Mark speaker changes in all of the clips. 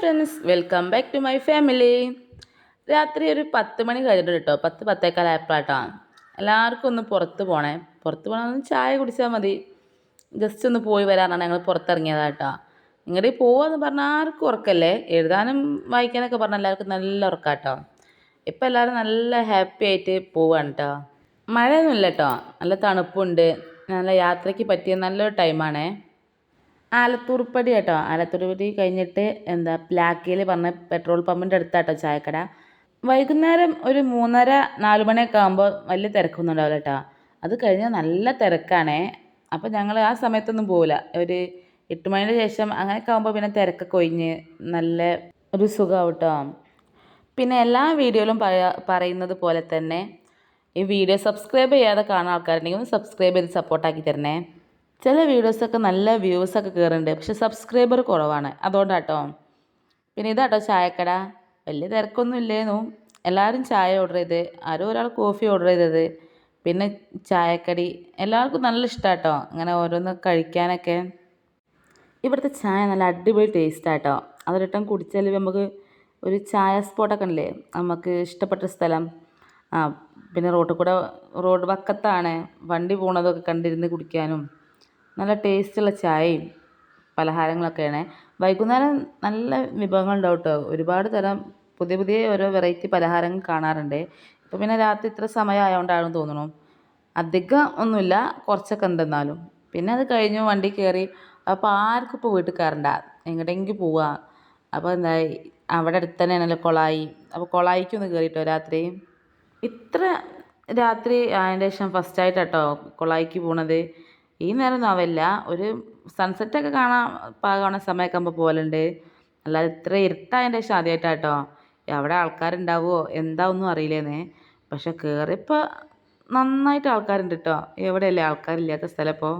Speaker 1: Friends welcome back to my family രാത്രി ഒരു പത്ത് മണി കഴിഞ്ഞിട്ട് കേട്ടോ. പത്ത് പത്തേക്കാലായപ്പോഴാട്ടോ എല്ലാവർക്കും ഒന്ന് പുറത്ത് പോണേ. പുറത്ത് പോകണമെന്ന് ചായ കുടിച്ചാൽ മതി. ജസ്റ്റ് ഒന്ന് പോയി വരാനാണ് ഞങ്ങൾ പുറത്തിറങ്ങിയതാട്ടോ ഇങ്ങോട്ട് പോവാന്ന് പറഞ്ഞാൽ ആർക്കും ഉറക്കല്ലേ? എഴുതാനും വായിക്കാനൊക്കെ പറഞ്ഞാൽ എല്ലാവർക്കും നല്ല ഉറക്കാട്ടോ ഇപ്പം എല്ലാവരും നല്ല ഹാപ്പി ആയിട്ട് പോവാണ് കേട്ടോ മഴയൊന്നുമില്ല കേട്ടോ നല്ല തണുപ്പുണ്ട്. നല്ല യാത്രയ്ക്ക് പറ്റിയ നല്ലൊരു ടൈമാണേ ആലത്തൂർപ്പടി കേട്ടോ. ആലത്തൂർപ്പടി കഴിഞ്ഞിട്ട് എന്താ പ്ലാക്കിയിൽ പറഞ്ഞ പെട്രോൾ പമ്പിന്റെ അടുത്താട്ടോ ചായക്കട. വൈകുന്നേരം ഒരു മൂന്നര നാല് മണിയൊക്കെ ആകുമ്പോൾ വലിയ തിരക്കൊന്നും ഉണ്ടാവില്ല കേട്ടോ. അത് കഴിഞ്ഞാൽ നല്ല തിരക്കാണേ. അപ്പോൾ ഞങ്ങൾ ആ സമയത്തൊന്നും പോവില്ല. ഒരു എട്ട് മണിയുടെ ശേഷം അങ്ങനെയൊക്കെ ആകുമ്പോൾ പിന്നെ തിരക്കൊക്കെ ഒഴിഞ്ഞ് നല്ല ഒരു സുഖമാവും കേട്ടോ. പിന്നെ എല്ലാ വീഡിയോയിലും പറയാ പറയുന്നത് പോലെ തന്നെ ഈ വീഡിയോ സബ്സ്ക്രൈബ് ചെയ്യാതെ കാണുന്ന ആൾക്കാരുണ്ടെങ്കിൽ ഒന്ന് സബ്സ്ക്രൈബ് ചെയ്ത് സപ്പോർട്ടാക്കി തരണേ. ചില വീഡിയോസൊക്കെ നല്ല വ്യൂസൊക്കെ കയറുന്നുണ്ട് പക്ഷെ സബ്സ്ക്രൈബർ കുറവാണ്. അതുകൊണ്ടാട്ടോ. പിന്നെ ഇതാട്ടോ ചായക്കട. വലിയ തിരക്കൊന്നും ഇല്ലേന്നു. എല്ലാവരും ചായ ഓർഡർ ചെയ്ത്. ആരും ഒരാൾ കോഫി ഓർഡർ ചെയ്തത്. പിന്നെ ചായക്കടി. എല്ലാവർക്കും നല്ല ഇഷ്ടമാട്ടോ അങ്ങനെ ഓരോന്ന് കഴിക്കാനൊക്കെ. ഇവിടുത്തെ ചായ നല്ല അടിപൊളി ടേസ്റ്റാട്ടോ അതൊരിട്ടം കുടിച്ചാൽ നമുക്ക് ഒരു ചായ സ്പോട്ടൊക്കെ ഉണ്ടല്ലേ? നമുക്ക് ഇഷ്ടപ്പെട്ട സ്ഥലം. ആ പിന്നെ റോട്ടിൽ കൂടെ റോഡ് വക്കത്താണ്. വണ്ടി പോണതൊക്കെ കണ്ടിരുന്ന് കുടിക്കാനും. നല്ല ടേസ്റ്റുള്ള ചായയും പലഹാരങ്ങളൊക്കെയാണ്. വൈകുന്നേരം നല്ല വിഭവങ്ങളുണ്ടാവും കേട്ടോ ഒരുപാട് തരം പുതിയ പുതിയ ഓരോ വെറൈറ്റി പലഹാരങ്ങൾ കാണാറുണ്ട്. ഇപ്പം പിന്നെ രാത്രി ഇത്ര സമയം ആയതുകൊണ്ടാണെന്ന് തോന്നുന്നു. അധികം ഒന്നുമില്ല കുറച്ചൊക്കെ ഉണ്ടെന്നാലും പിന്നെ അത് കഴിഞ്ഞു വണ്ടി കയറി. അപ്പോൾ ആർക്കും ഇപ്പോൾ വീട്ടിൽ കയറണ്ട. എങ്ങോട്ടെങ്കിലും പോവാ അപ്പോൾ എന്താ അവിടെ അടുത്ത് തന്നെയാണല്ലോ കൊളായി. അപ്പോൾ കൊളായിക്ക് ഒന്ന് കയറിയിട്ടോ രാത്രി? ഇത്ര രാത്രി അതിന്റെ ശേഷം ഫസ്റ്റ് ആയിട്ടാട്ടോ കൊളായിക്ക് പോണത്. ഈ നേരം ആവില്ല ഒരു സൺസെറ്റൊക്കെ കാണാൻ പാകണ സമയമൊക്കെ ആകുമ്പോൾ പോകലുണ്ട് അല്ലാതെ ഇത്ര ഇരുട്ടായതിന്റെ ശേഷം ആദ്യമായിട്ടാട്ടോ അവിടെ ആൾക്കാരുണ്ടാവുമോ എന്താ ഒന്നും അറിയില്ലേന്നേ. പക്ഷെ കയറിയപ്പോൾ നന്നായിട്ട് ആൾക്കാരുണ്ട് കേട്ടോ എവിടെയല്ലേ? ആൾക്കാരില്ലാത്ത സ്ഥലം ഇപ്പോൾ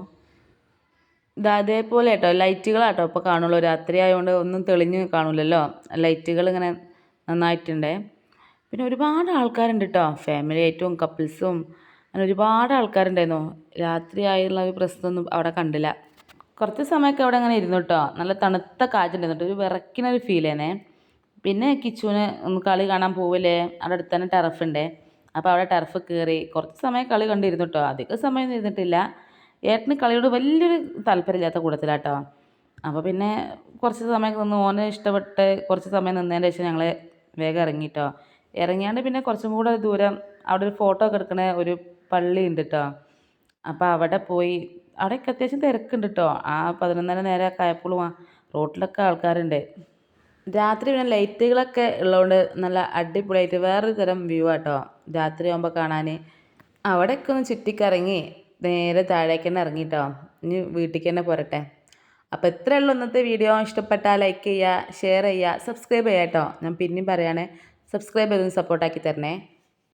Speaker 1: ഇത് അതേപോലെ കേട്ടോ ലൈറ്റുകളാട്ടോ ഇപ്പോൾ കാണുള്ളൂ. രാത്രി ആയതുകൊണ്ട് ഒന്നും തെളിഞ്ഞ് കാണില്ലല്ലോ ലൈറ്റുകൾ ഇങ്ങനെ നന്നായിട്ടുണ്ട്. പിന്നെ ഒരുപാട് ആൾക്കാരുണ്ട് കേട്ടോ ഫാമിലി ആയിട്ടും കപ്പിൾസും അങ്ങനെ ഒരുപാട് ആൾക്കാരുണ്ടായിരുന്നു. രാത്രിയായുള്ള ഒരു പ്രശ്നമൊന്നും അവിടെ കണ്ടില്ല. കുറച്ച് സമയമൊക്കെ അവിടെ അങ്ങനെ ഇരുന്നു കേട്ടോ നല്ല തണുത്ത കാറ്റുണ്ടായിരുന്നു ഒരു വിറക്കിനൊരു തന്നെ പിന്നെ കിച്ചുവിന് ഒന്ന് കളി കാണാൻ പോവില്ലേ? അവിടെ അടുത്ത് തന്നെ ടെറഫുണ്ട് അപ്പോൾ അവിടെ ടെറഫ് കയറി കുറച്ച് സമയം കളി കണ്ടിരുന്നു കേട്ടോ അധികം സമയം ഇരുന്നിട്ടില്ല. ഏട്ടന് കളിയോട് വലിയൊരു താല്പര്യമില്ലാത്ത കൂട്ടത്തിലാട്ടോ അപ്പോൾ പിന്നെ കുറച്ച് സമയം നിന്ന് ഓനെ ഇഷ്ടപ്പെട്ട് കുറച്ച് സമയം നിന്നതിന് ശേഷം ഞങ്ങൾ വേഗം ഇറങ്ങിയിട്ടോ ഇറങ്ങിയാണ്ട് പിന്നെ കുറച്ചും കൂടെ ദൂരം അവിടെ ഒരു ഫോട്ടോ ഒക്കെ എടുക്കണ ഒരു പള്ളി ഉണ്ട് കേട്ടോ അപ്പോൾ അവിടെ പോയി അവിടെയൊക്കെ അത്യാവശ്യം തിരക്കുണ്ട് കേട്ടോ ആ പതിനൊന്നര നേരമൊക്കെ ആയപ്പോഴും ആ റോട്ടിലൊക്കെ ആൾക്കാരുണ്ട്. രാത്രി പിന്നെ ലൈറ്റുകളൊക്കെ ഉള്ളതുകൊണ്ട് നല്ല അടിപൊളിയായിട്ട് വേറൊരു തരം വ്യൂ ആട്ടോ രാത്രി ആകുമ്പോൾ കാണാൻ അവിടെയൊക്കെ ഒന്ന് ചുറ്റിക്കറങ്ങി നേരെ താഴേക്ക് തന്നെ ഇറങ്ങിട്ടോ. ഇനി വീട്ടിലേക്ക് തന്നെ പോരട്ടെ. അപ്പോൾ ഇത്രയേ ഉള്ളൂ ഇന്നത്തെ വീഡിയോ. ഇഷ്ടപ്പെട്ടാൽ ലൈക്ക് ചെയ്യുക ഷെയർ ചെയ്യുക സബ്സ്ക്രൈബ് ചെയ്യാം കേട്ടോ ഞാൻ പിന്നെയും പറയുകയാണെ സബ്സ്ക്രൈബ് ചെയ്തൊന്ന് സപ്പോർട്ടാക്കി തരണേ.